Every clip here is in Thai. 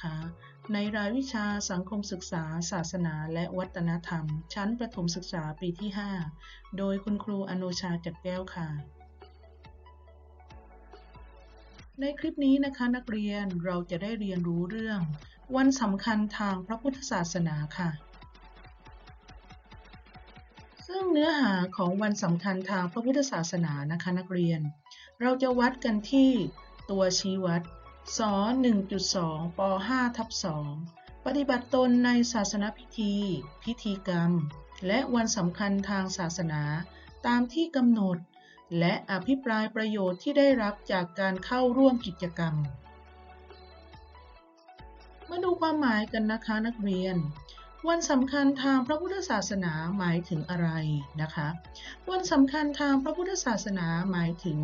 ครูอีกแล้วนะคะ ในรายวิชาสังคมศึกษา ศาสนา และวัฒนธรรม ชั้นประถมศึกษาปีที่ 5 โดยคุณครูอโนชาจัดแก้วค่ะ ในคลิปนี้นะคะนักเรียนเราจะได้เรียนรู้เรื่อง วันสำคัญทางพระพุทธศาสนาค่ะซึ่งเนื้อหาของวันสำคัญทางพระพุทธศาสนานะคะนักเรียน เราจะวัดกันที่ตัวชี้วัด ส1.2ป5ทับ2ปฏิบัติตนในศาสนพิธี พิธีกรรม และวันสำคัญทางศาสนาตามที่กำหนด และอภิปรายประโยชน์ที่ได้รับจากการเข้าร่วมกิจกรรม มาดูความหมายกันนะคะนักเรียน วันสำคัญทางพระพุทธศาสนาหมายถึงอะไรนะคะ วันสำคัญทางพระพุทธศาสนาหมายถึง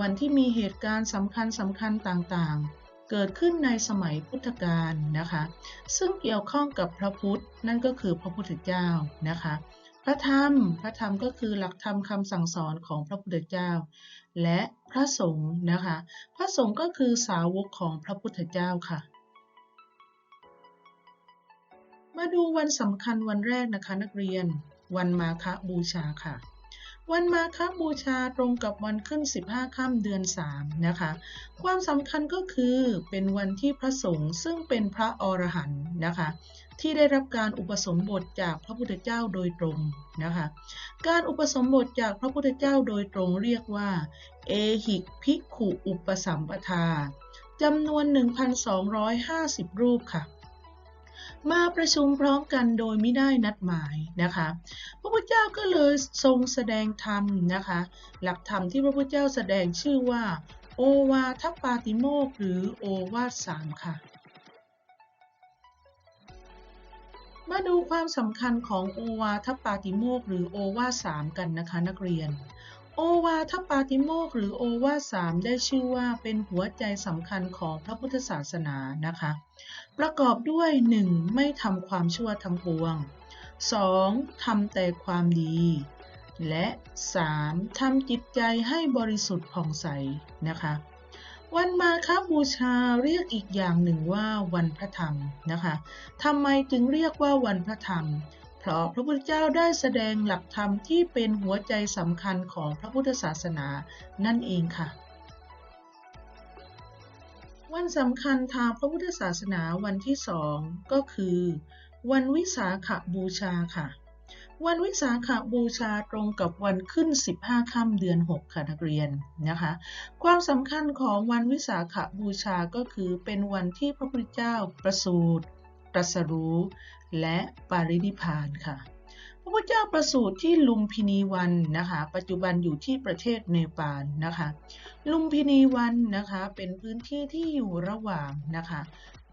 วันที่มีเหตุการณ์สำคัญสำคัญต่างๆ เกิดขึ้นในสมัยพุทธกาลนะคะ ซึ่งเกี่ยวข้องกับพระพุทธนั่นก็คือพระพุทธเจ้านะคะ พระธรรมพระธรรมก็คือหลักธรรมคำสั่งสอนของพระพุทธเจ้า และพระสงฆ์นะคะ พระสงฆ์ก็คือสาวกของพระพุทธเจ้าค่ะ มาดูวันสำคัญวันแรกนะคะนักเรียน วันมาฆบูชาค่ะ วันมาฆบูชาตรงกับวันขึ้น 15ค่ำเดือน 3 นะคะ ความสำคัญก็คือเป็นวันที่พระสงฆ์ซึ่งเป็นพระอรหันต์นะคะ ที่ได้รับการอุปสมบทจากพระพุทธเจ้าโดยตรงนะคะ การอุปสมบทจากพระพุทธเจ้าโดยตรงเรียกว่า เอหิกภิกขุอุปสัมปทาจำนวน 1,250 รูปค่ะ มาประชุมพร้อมกันโดยไม่ได้นัดหมายนะคะ พระพุทธเจ้าก็เลยทรงแสดงธรรมนะคะ หลักธรรมที่พระพุทธเจ้าแสดงชื่อว่า โอวาทปาติโมกหรือโอวาทสามค่ะ มาดูความสำคัญของโอวาทปาติโมกหรือโอวาทสามกันนะคะนักเรียนโอวาทปาติโมกหรือโอวาทสามได้ชื่อว่าเป็นหัวใจสำคัญของพระพุทธศาสนานะคะ ประกอบด้วย 1. ไม่ทำความชั่วทั้งปวง 2. ทำแต่ความดี และ 3. ทำจิตใจให้บริสุทธิ์ผ่องใสนะคะ วันมาคบูชาเรียกอีกอย่างหนึ่งว่าวันพระธรรมนะคะทำไมจึงเรียกว่าวันพระธรรม เพราะพระพุทธเจ้าได้แสดงหลักธรรมที่เป็นหัวใจสำคัญของพระพุทธศาสนานั่นเองค่ะ วันสำคัญทางพระพุทธศาสนาวันที่สองก็คือ วันวิสาขบูชาค่ะ วันวิสาขบูชาตรงกับวันขึ้น 15ค่ำเดือน 6 ค่ะนักเรียนนะคะ ความสำคัญของวันวิสาขบูชาก็คือเป็นวันที่พระพุทธเจ้าประสูติตรัสรู้ และปารินิพานค่ะ พระพุทธเจ้าประสูติที่ลุมพินีวันนะคะ ปัจจุบันอยู่ที่ประเทศเนปาลนะคะ ลุมพินีวันนะคะเป็นพื้นที่ที่อยู่ระหว่างนะคะ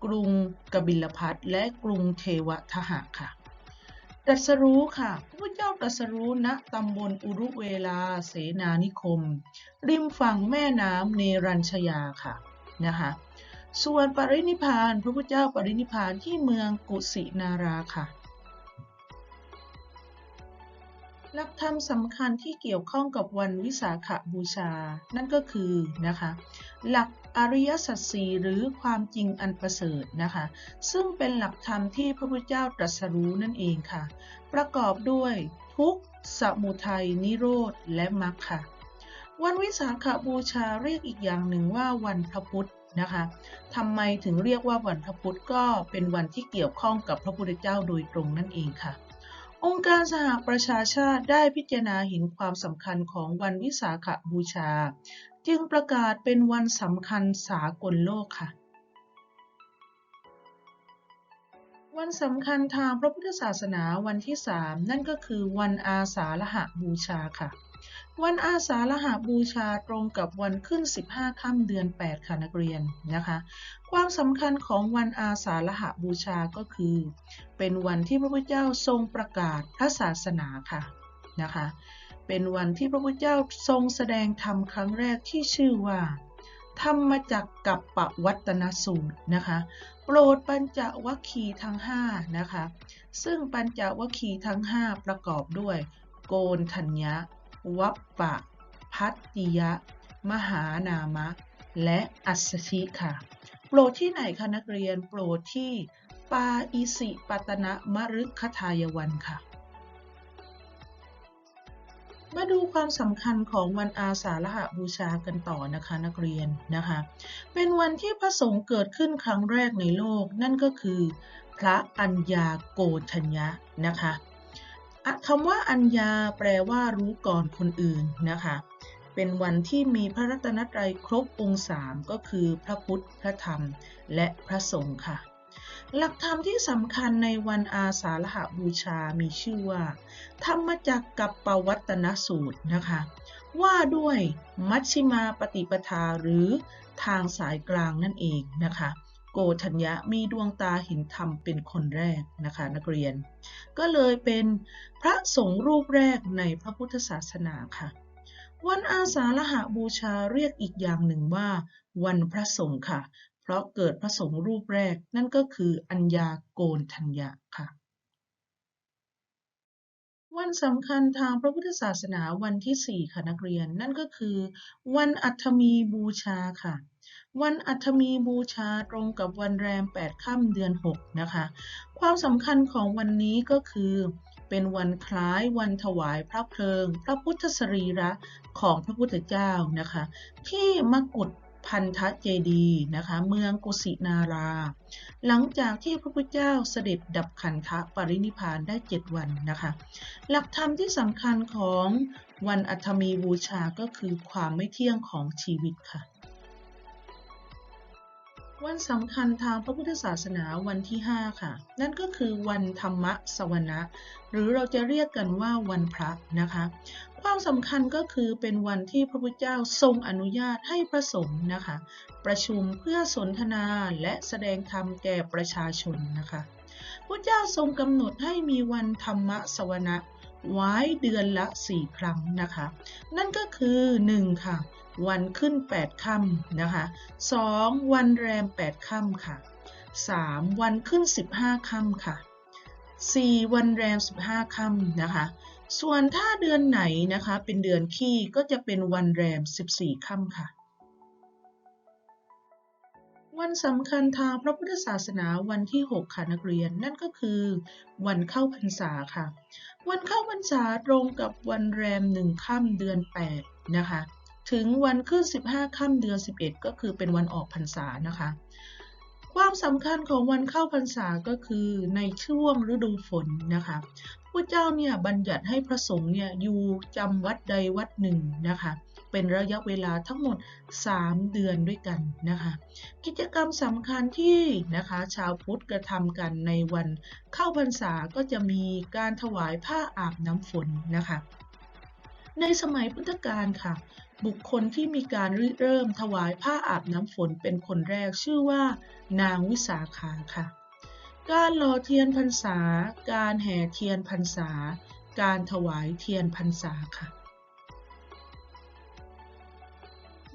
กรุงกบิลพัทและกรุงเทวทหะค่ะตรัสรู้ค่ะ พระพุทธเจ้าตรัสรู้ณตำบลอุรุเวลาเสนานิคม ริมฝั่งแม่น้ำเนรัญชยาค่ะนะคะส่วนปรินิพานพระพุทธเจ้าปรินิพพานที่เมืองกุสินาราค่ะ หลักธรรมสำคัญที่เกี่ยวข้องกับวันวิสาขบูชา นั่นก็คือนะคะหลักอริยสัจสี่หรือความจริงอันประเสริฐนะคะ ซึ่งเป็นหลักธรรมที่พระพุทธเจ้าตรัสรู้นั่นเองค่ะ ประกอบด้วยทุกสมุทัยนิโรธและมรรคค่ะ วันวิสาขบูชาเรียกอีกอย่างหนึ่งว่าวันพระพุธนะคะทำไมถึงเรียกว่าวันพระพุธก็เป็นวันที่เกี่ยวข้องกับพระพุทธเจ้าโดยตรงนั่นเองค่ะ องค์การสหประชาชาติได้พิจารณาเห็นความสำคัญของวันวิสาขบูชา จึงประกาศเป็นวันสำคัญสากลโลกค่ะ วันสำคัญทางพระพุทธศาสนาวันที่ 3 นั่นก็คือวันอาสาฬหบูชาค่ะ วันอาสาฬหบูชาตรงกับวันขึ้น 15 ค่ำเดือน 8 ค่ะนักเรียนนะคะ ความสำคัญของวันอาสาฬหบูชาก็คือ เป็นวันที่พระพุทธเจ้าทรงประกาศพระศาสนาค่ะนะคะ เป็นวันที่พระพุทธเจ้าทรงแสดงธรรมครั้งแรกที่ชื่อว่าธรรมจักกับปวัตนสูตรนะคะ โปรดปัญจวัคคีทั้ง5นะคะ ซึ่งปัญจวัคคีทั้ง 5 ประกอบด้วย โกนทัญญะ วัปปะ พัตติยะ มหานามะ และอัสสชิค่ะ โปรดที่ไหนคะนักเรียน โปรดที่ปาอิสิปตนะมฤคทายวันค่ะ มาดูความสำคัญของวันอาสาฬหบูชากันต่อนะคะนักเรียนนะคะ เป็นวันที่พระสงฆ์เกิดขึ้นครั้งแรกในโลก นั่นก็คือ พระอัญญาโกณทัญญะนะคะ คำว่าอัญญาแปลว่ารู้ก่อนคนอื่นนะคะ เป็นวันที่มีพระรัตนตรัยครบองค์สามก็คือพระพุทธ พระธรรม และพระสงฆ์ค่ะ หลักธรรมที่สำคัญในวันอาสาฬหบูชามีชื่อว่า ธรรมจักกับปวัตนสูตรนะคะ ว่าด้วยมัชชิมาปฏิปทาหรือทางสายกลางนั่นเองนะคะ โกธัญญะมีดวงตาเห็นธรรมเป็นคนแรกนะคะนักเรียน ก็เลยเป็นพระสงฆ์รูปแรกในพระพุทธศาสนาค่ะ วันอาสาฬหาบูชาเรียกอีกอย่างหนึ่งว่า วันพระสงฆ์ค่ะ เพราะเกิดพระสงฆ์รูปแรกนั่นก็คืออัญญาโกนทัญญะค่ะวันสำคัญทางพระพุทธศาสนาวันที่ 4 ค่ะนักเรียน นั่นก็คือ วันอัฐมีบูชาค่ะ วันอัฐมีบูชาตรงกับวันแรม 8 ค่ำเดือน 6 นะคะ ความสำคัญของวันนี้ก็คือเป็นวันคล้ายวันถวายพระเพลิง พระพุทธสรีระของพระพุทธเจ้านะคะ ที่มกุฏพันธเจดีนะคะ เมืองกุสินารา หลังจากที่พระพุทธเจ้าเสด็จดับขันธปรินิพานได้ 7 วันนะคะ หลักธรรมที่สำคัญของวันอัฐมีบูชาก็คือความไม่เที่ยงของชีวิตค่ะ วันสำคัญทางพระพุทธศาสนาวันที่ 5 ค่ะ นั่นก็คือวันธรรมสวนะหรือเราจะเรียกกันว่าวันพระนะคะ ความสำคัญก็คือเป็นวันที่พระพุทธเจ้าทรงอนุญาตให้พระสงฆ์นะคะ ประชุมเพื่อสนทนาและแสดงธรรมแก่ประชาชนนะคะพระเจ้าทรงกำหนดให้มีวันธรรมสวนะ ไว้เดือนละ 4 ครั้งนะคะ นั่นก็คือ 1 ค่ะ วันขึ้น 8ค่ำนะคะ 2. วันแรม 8ค่ำค่ะ 3. วันขึ้น 15ค่ำค่ะ 4. วันแรม 15ค่ำนะคะ ส่วนถ้าเดือนไหนนะคะ เป็นเดือนขี้ก็จะเป็นวันแรม 14ค่ำค่ะ วันสำคัญทางพระพุทธศาสนาวันที่ 6 ค่ะนักเรียน นั่นก็คือ วันเข้าพรรษาค่ะ วันเข้าพรรษาตรงกับวันแรมหนึ่งค่ำเดือน 8 นะคะ ถึงวันขึ้น 15 ค่ำเดือน 11 ก็คือเป็นวันออกพรรษานะคะ ความสำคัญของวันเข้าพรรษาก็คือในช่วงฤดูฝนนะคะพระเจ้าเนี่ยบัญญัติให้พระสงฆ์เนี่ยอยู่จำวัดใดวัดหนึ่งนะคะ เป็นระยะเวลาทั้งหมด 3 เดือนด้วยกันนะคะ กิจกรรมสำคัญที่นะคะชาวพุทธกระทำกันในวันเข้าพรรษาก็จะมีการถวายผ้าอาบน้ำฝนนะคะในสมัยพุทธกาลค่ะ บุคคลที่มีการริเริ่มถวายผ้าอาบน้ำฝนเป็นคนแรกชื่อว่า นางวิสาขาค่ะ การหล่อเทียนพรรษา การแห่เทียนพรรษา การถวายเทียนพรรษาค่ะ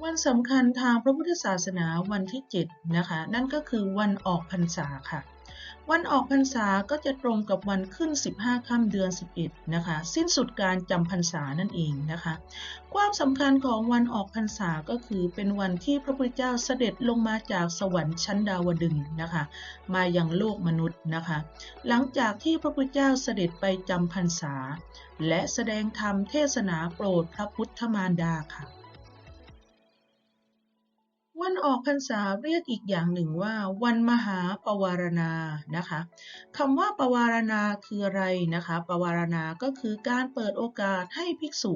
วันสำคัญทางพระพุทธศาสนาวันที่ 7 นะคะ นั่นก็คือวันออกพรรษาค่ะ วันออกพรรษาก็จะตรงกับวันขึ้น 15ค่ำเดือน 11 นะคะ สิ้นสุดการจำพรรษานั่นเองนะคะ ความสำคัญของวันออกพรรษาก็คือเป็นวันที่พระพุทธเจ้าเสด็จลงมาจากสวรรค์ชั้นดาวดึงนะคะ มายังโลกมนุษย์นะคะ หลังจากที่พระพุทธเจ้าเสด็จไปจำพรรษา และแสดงธรรมเทศนาโปรดพระพุทธมารดาค่ะ วันออกพรรษาเรียกอีกอย่างหนึ่งว่า วันมหาปวารณานะคะคำว่าปวารณาคืออะไรนะคะ ปวารณาก็คือการเปิดโอกาสให้ภิกษุ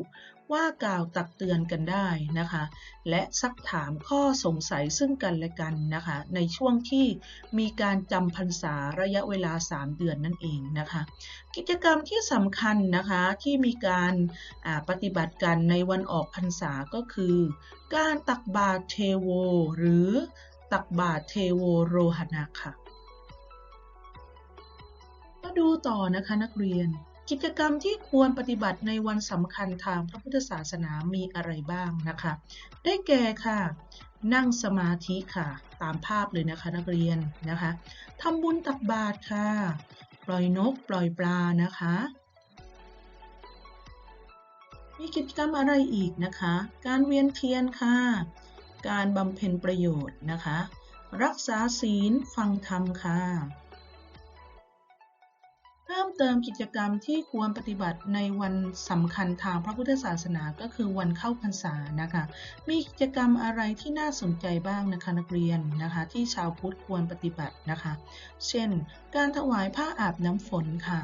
ว่ากล่าวตักเตือนกันได้นะคะ และซักถามข้อสงสัยซึ่งกันและกันนะคะ ในช่วงที่มีการจำพรรษาระยะเวลา 3 เดือนนั่นเองนะคะ กิจกรรมที่สำคัญนะคะที่มีการปฏิบัติกันในวันออกพรรษาก็คือ การตักบาตรเทโว หรือตักบาตรเทโวโรหณะค่ะมาดูต่อนะคะนักเรียน กิจกรรมที่ควรปฏิบัติในวันสำคัญทางพระพุทธศาสนามีอะไรบ้างนะคะ ได้แก่ค่ะ นั่งสมาธิค่ะ ตามภาพเลยนะคะนักเรียนนะคะทำบุญตักบาตรค่ะ ปล่อยนกปล่อยปลานะคะ มีกิจกรรมอะไรอีกนะคะ การเวียนเทียนค่ะ การบำเพ็ญประโยชน์นะคะ รักษาศีลฟังธรรมค่ะ มเติมกิจกรรมที่ควรปฏิบัติในวันสำคัญทางพระพุทธศาสนาก็คือวันเข้าพรรษานะคะ มีกิจกรรมอะไรที่น่าสนใจบ้างนะคะนักเรียนนะคะ ที่ชาวพุทธควรปฏิบัตินะคะ เช่น การถวายผ้าอาบน้ำฝนค่ะ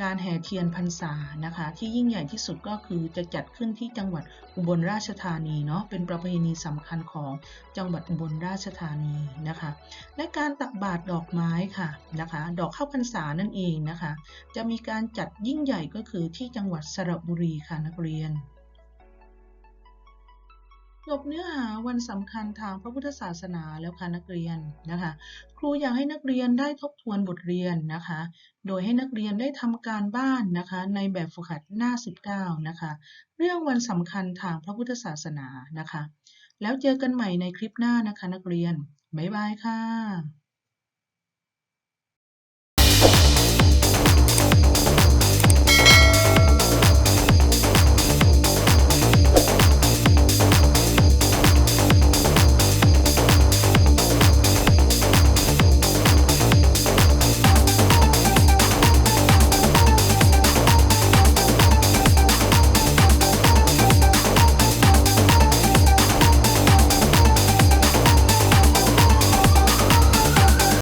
การแห่เทียนพรรษานะคะ ที่ยิ่งใหญ่ที่สุดก็คือจะจัดขึ้นที่จังหวัดอุบลราชธานีเนาะเป็นประเพณีสำคัญของจังหวัดอุบลราชธานีนะคะ และการตักบาตรดอกไม้ค่ะนะคะ ดอกข้าวพรรษานั่นเองนะคะ จะมีการจัดยิ่งใหญ่ก็คือที่จังหวัดสระบุรีค่ะนักเรียน จบเนื้อหาวันสำคัญทางพระพุทธศาสนาแล้วค่ะนักเรียนนะคะ ครูอยากให้นักเรียนได้ทบทวนบทเรียนนะคะ โดยให้นักเรียนได้ทำการบ้านนะคะ ในแบบฝึกหัดหน้า 19 นะคะ เรื่องวันสำคัญทางพระพุทธศาสนานะคะ แล้วเจอกันใหม่ในคลิปหน้านะคะ นักเรียน บ๊ายบายค่ะ